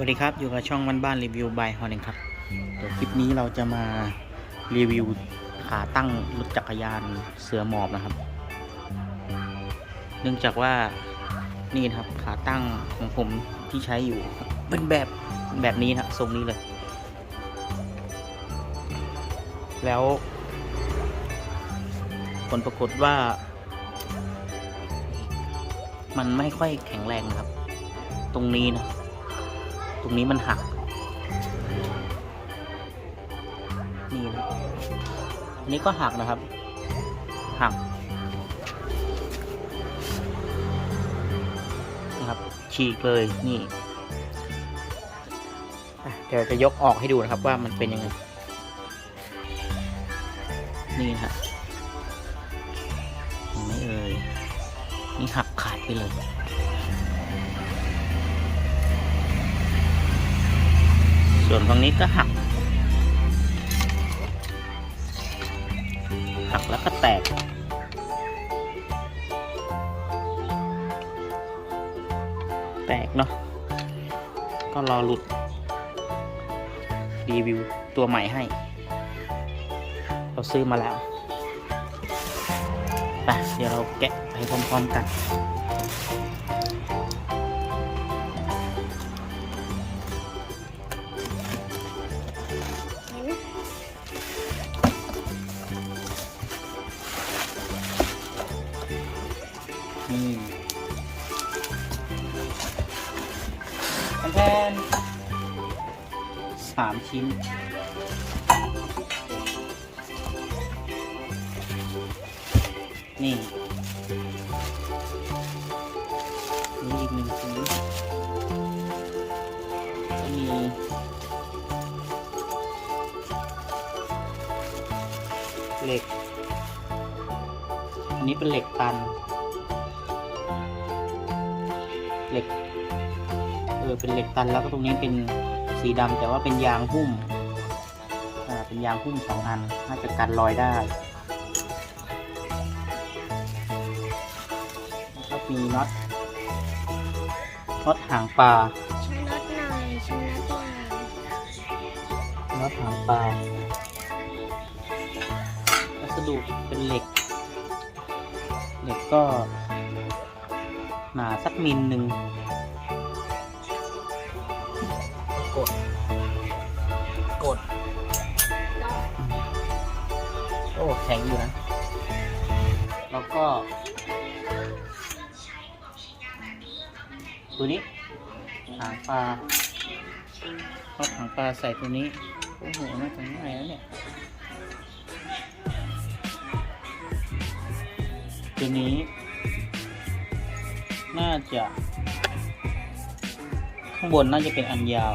วัสดีครับ อยู่กับช่องบ้านบ้านรีวิวบายฮอนเองครับเดี๋ยวคลิปนี้เราจะมารีวิวขาตั้งรถจักรยานเสือหมอบนะครับ เนื่องจากว่านี่นะครับขาตั้งของผมที่ใช้อยู่เป็นแบบแบบนี้นะครับทรงนี้เลย แล้วผลปรากฏว่า มันไม่ค่อยแข็งแรงนะครับ ตรงนี้นะ ตรงนี้มันหัก นี่นะอันนี้ก็หักนะครับ หักนะครับฉีกเลยนี่เดี๋ยวจะยกออกให้ดูนะครับว่ามันเป็นยังไง นี่นะฮะไหมเอ่ยนี่หักขาดไปเลย ส่วนตรงนี้ก็หัก หักแล้วก็แตก แตกเนาะ ก็รอหลุด รีวิวตัวใหม่ให้ เราซื้อมาแล้วไปเดี๋ยวเราแกะไปพร้อมๆกัน นี่แทนสามชิ้น นี่นี่อีกหนึ่งชิ้นมีเหล็ก อันนี้เป็นเหล็กตัน เหล็ก เออ เป็นเหล็กตันแล้วก็ตรงนี้เป็นสีดำแต่ว่าเป็นยางหุ้ม อ่า เป็นยางหุ้มสองอัน น่าจะกันรอยได้แล้วก็มีน็อต น็อตหางปลาชิ้นน็อตหน่อยชิ้นน็อตหน่อยน็อตหางปลาวัสดุเป็นเหล็ก เหล็กก็ หนาสักมิลหนึ่งกด กด โอ้ แข็งอยู่นะ แล้วก็ ตัวนี้หางปลาเอาหางปลาใส่ตัวนี้ โอ้โห น่าจะง่ายแล้วเนี่ยตัวนี้ น่าจะ ข้างบนน่าจะเป็นอันยาว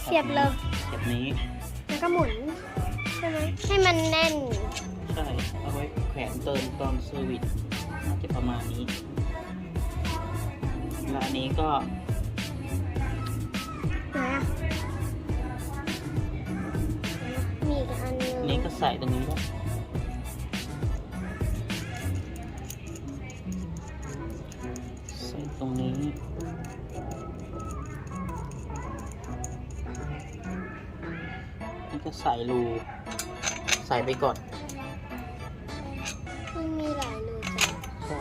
เสียบเลยแบบนี้ แล้วก็หมุนใช่ไหมให้มันแน่น ใช่ เอาไว้แขวนเติมตอนเซอร์วิสน่าจะประมาณนี้ และอันนี้ก็ไหนอะมีอีกอันนึง อันนี้ก็ใส่ตรงนี้แล้ว นี่ก็ใส่รู ใส่ไปก่อนมันมีหลายรูจ้ะใช่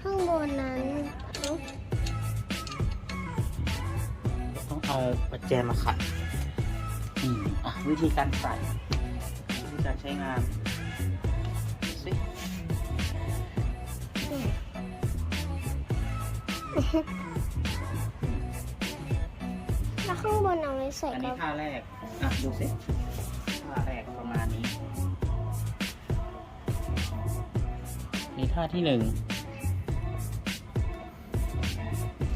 ข้างบนนั้นเอ้าต้องเอาประแจมาขัดอืมอะวิธีการใส่วิธีการใช้งานสิ แล้วข้างบนเอาไว้ใส่อันนี้ท่าแรก อะ ดูสิท่าแรกประมาณนี้นี่ท่าที่หนึ่ง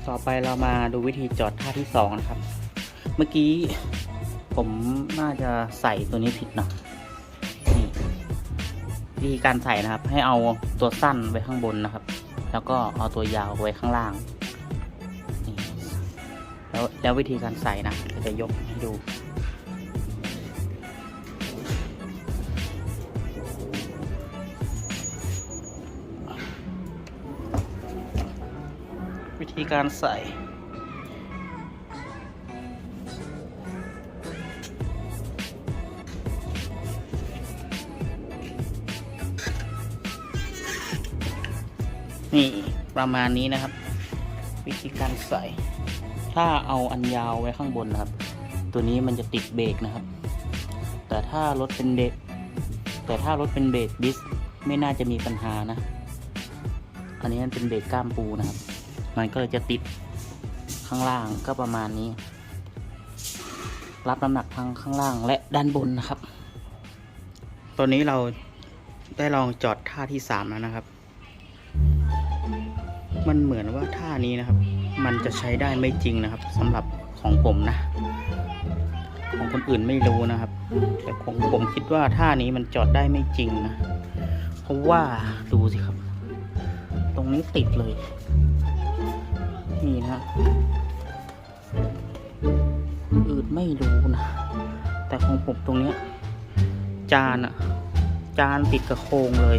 ต่อไปเรามาดูวิธีจอดท่าที่สองนะครับ เมื่อกี้ผมน่าจะใส่ตัวนี้ผิดนะนี่วิธีการใส่นะครับ ให้เอาตัวสั้นไว้ข้างบนนะครับ แล้วก็เอาตัวยาวไว้ข้างล่าง แล้วแล้ววิธีการใส่นะจะยกให้ดูวิธีการใส่ นี่ ประมาณนี้นะครับ วิธีการใส่ ถ้าเอาอันยาวไว้ข้างบนนะครับ ตัวนี้มันจะติดเบรกนะครับ แต่ถ้ารถเป็นเด็กแต่ถ้ารถเป็นเบรกดิสไม่น่าจะมีปัญหานะ อันนี้มันเป็นเบรกก้ามปูนะครับ มันก็เลยจะติดข้างล่างก็ประมาณนี้ รับน้ำหนักทั้งข้างล่างและด้านบนนะครับ ตอนนี้เราได้ลองจอดท่าที่สามแล้วนะครับ มันเหมือนว่าท่านี้นะครับ มันจะใช้ได้ไม่จริงนะครับสำหรับของผมนะ ของคนอื่นไม่รู้นะครับ แต่ของผมคิดว่าท่านี้มันจอดได้ไม่จริงนะ เพราะว่าดูสิครับ ตรงนี้ติดเลยนี่นะอื่นไม่รู้นะ แต่ของผมตรงเนี้ยจานอะจานติดกับโครงเลย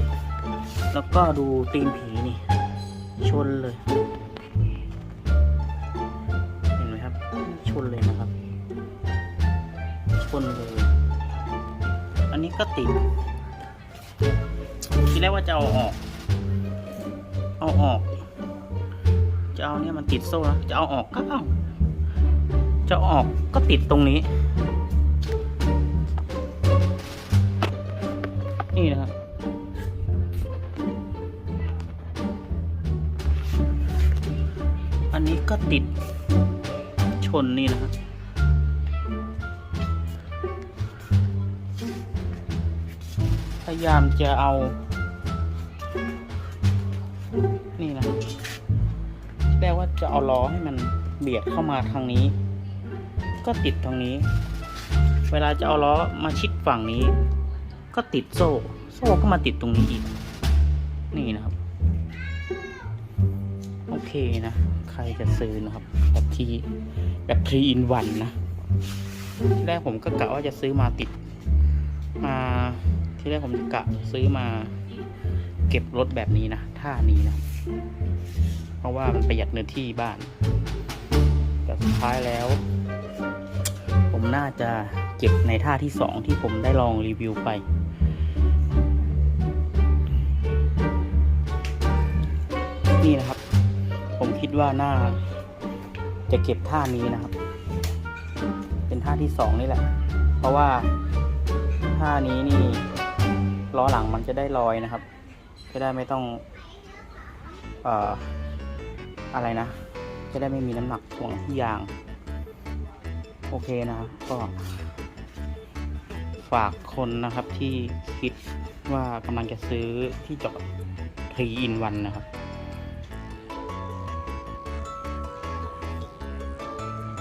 แล้วก็ดูตีนผีนี่ ชนเลย ก็ติดทีแรกว่าจะเอาออก เอาออก จะเอาเนี่ยมันติดโซ่นะจะเอาออกก็เอาจะเอาออกก็ติดตรงนี้ นี่นะครับอันนี้ก็ติดชนนี่นะครับ พยายามจะเอา นี่นะแรกว่าจะเอาล้อให้มันเบียดเข้ามาทางนี้ ก็ติดทางนี้ เวลาจะเอาล้อมาชิดฝั่งนี้ ก็ติดโซ่ โซ่ก็มาติดตรงนี้อีก นี่นะครับ โอเคนะ ใครจะซื้อนะครับ แบบทีแบบทรีอินวันนะแรกผมก็กะว่าจะซื้อมาติด ที่แรกผมกะซื้อมาเก็บรถแบบนี้นะท่านี้นะ เพราะว่ามันประหยัดเนื้อที่บ้าน แต่สุดท้ายแล้ว ผมน่าจะเก็บในท่าที่สองที่ผมได้ลองรีวิวไป นี่นะครับ ผมคิดว่าน่าจะเก็บท่านี้นะครับ เป็นท่าที่สองนี่แหละ เพราะว่าท่านี้นี่ ล้อหลังมันจะได้ลอยนะครับ จะได้ไม่ต้องเอ่ออะไรนะ จะได้ไม่มีน้ำหนักถ่วงที่ยาง โอเคนะครับก็ฝากคนนะครับที่คิดว่ากำลังจะซื้อที่จอดทรีอินวันนะครับ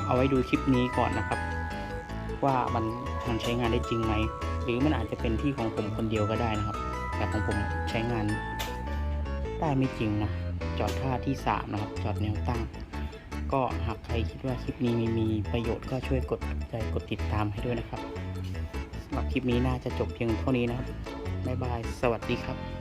เอาไว้ดูคลิปนี้ก่อนนะครับ ว่ามันมันใช้งานได้จริงไหม หรือมันอาจจะเป็นที่ของผมคนเดียวก็ได้นะครับ แต่ของผมใช้งานได้ไม่จริงนะ จอดท่าที่สามนะครับ จอดแนวตั้ง ก็หากใครคิดว่าคลิปนี้มีมีประโยชน์ก็ช่วยกดใจกดติดตามให้ด้วยนะครับสำหรับคลิปนี้น่าจะจบเพียงเท่านี้นะครับบ๊ายบาย สวัสดีครับ